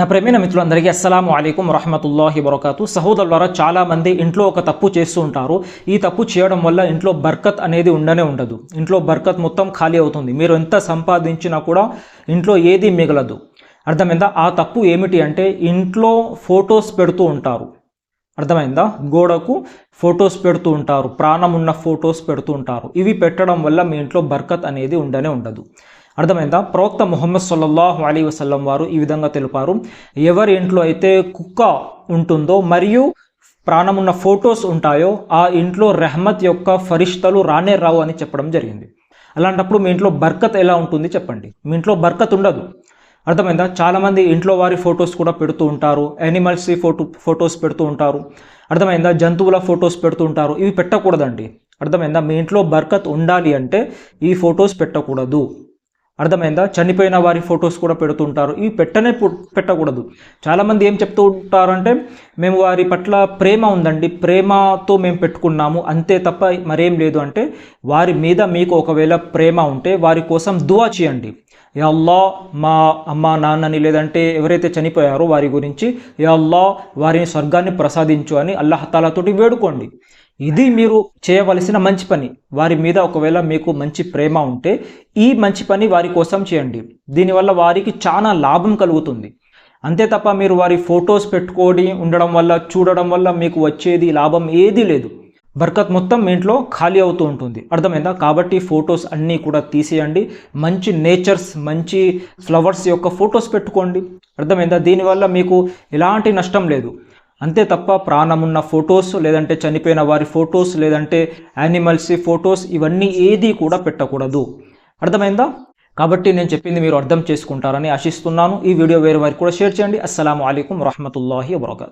నా ప్రేమైన మిత్రులందరికీ అస్సలం అయికం రహమతుల్లాహి వరకాతు సహోదరులారా చాలా మంది ఇంట్లో ఒక తప్పు చేస్తూ ఉంటారు. ఈ తప్పు చేయడం వల్ల ఇంట్లో బర్కత్ అనేది ఉండనే ఉండదు. ఇంట్లో బర్కత్ మొత్తం ఖాళీ అవుతుంది. మీరు ఎంత సంపాదించినా కూడా ఇంట్లో ఏది మిగలదు. అర్థమైందా? ఆ తప్పు ఏమిటి అంటే ఇంట్లో ఫొటోస్ పెడుతూ ఉంటారు. అర్థమైందా? గోడకు ఫొటోస్ పెడుతూ ఉంటారు. ప్రాణం ఉన్న ఫొటోస్ పెడుతూ ఉంటారు. ఇవి పెట్టడం వల్ల మీ ఇంట్లో బర్కత్ అనేది ఉండనే ఉండదు. అర్థమైందా? ప్రవక్త ముహమ్మద్ సల్లల్లాహు అలీ వసల్లం వారు ఈ విధంగా తెలిపారు. ఎవరి ఇంట్లో అయితే కుక్క ఉంటుందో మరియు ప్రాణమున్న ఫొటోస్ ఉంటాయో ఆ ఇంట్లో రెహమత్ యొక్క ఫరిష్తలు రానే రావు అని చెప్పడం జరిగింది. అలాంటప్పుడు మీ ఇంట్లో బర్కత్ ఎలా ఉంటుంది చెప్పండి. మీ ఇంట్లో బర్కత్ ఉండదు. అర్థమైందా? చాలామంది ఇంట్లో వారి ఫొటోస్ కూడా పెడుతూ ఉంటారు. యానిమల్స్ ఫోటో ఫొటోస్ పెడుతూ ఉంటారు. అర్థమైందా? జంతువుల ఫొటోస్ పెడుతూ ఉంటారు. ఇవి పెట్టకూడదండి. అర్థమైందా? మీ ఇంట్లో బర్కత్ ఉండాలి అంటే ఈ ఫొటోస్ పెట్టకూడదు. అర్థమైందా? చనిపోయిన వారి ఫొటోస్ కూడా పెడుతుంటారు. ఇవి పెట్టనే పు- పెట్టకూడదు. చాలామంది ఏం చెప్తూ ఉంటారంటే మేము వారి పట్ల ప్రేమ ఉందండి. ప్రేమతో మేము పెట్టుకున్నాము. అంతే తప్ప మరేం లేదు అంటే వారి మీద మీకు ఒకవేళ ప్రేమ ఉంటే వారి కోసం దువా చేయండి. యా మా అమ్మ నాన్నని లేదంటే ఎవరైతే చనిపోయారో వారి గురించి యా వారిని స్వర్గాన్ని ప్రసాదించు అని అల్లహతాలతోటి వేడుకోండి. ఇది మీరు చేయవలసిన మంచి పని. వారి మీద ఒకవేళ మీకు మంచి ప్రేమ ఉంటే ఈ మంచి పని వారి కోసం చేయండి. దీనివల్ల వారికి చాలా లాభం కలుగుతుంది. అంతే తప్ప మీరు వారి ఫొటోస్ పెట్టుకొని ఉండడం వల్ల చూడడం వల్ల మీకు వచ్చేది లాభం ఏదీ లేదు. బర్కత్ మొత్తం మీ ఇంట్లో ఖాళీ అవుతూ ఉంటుంది. అర్థమైందా? కాబట్టి ఫొటోస్ అన్నీ కూడా తీసేయండి. మంచి నేచర్స్ మంచి ఫ్లవర్స్ యొక్క ఫొటోస్ పెట్టుకోండి. అర్థమైందా? దీనివల్ల మీకు ఎలాంటి నష్టం లేదు. అంతే తప్ప ప్రాణమున్న ఫొటోస్ లేదంటే చనిపోయిన వారి ఫొటోస్ లేదంటే యానిమల్స్ ఫొటోస్ ఇవన్నీ ఏది కూడా పెట్టకూడదు. అర్థమైందా? కాబట్టి నేను చెప్పింది మీరు అర్థం చేసుకుంటారని ఆశిస్తున్నాను. ఈ వీడియో వేరే వారికి కూడా షేర్ చేయండి. అస్సలం అయికం వరహమూల వబర్కాతు.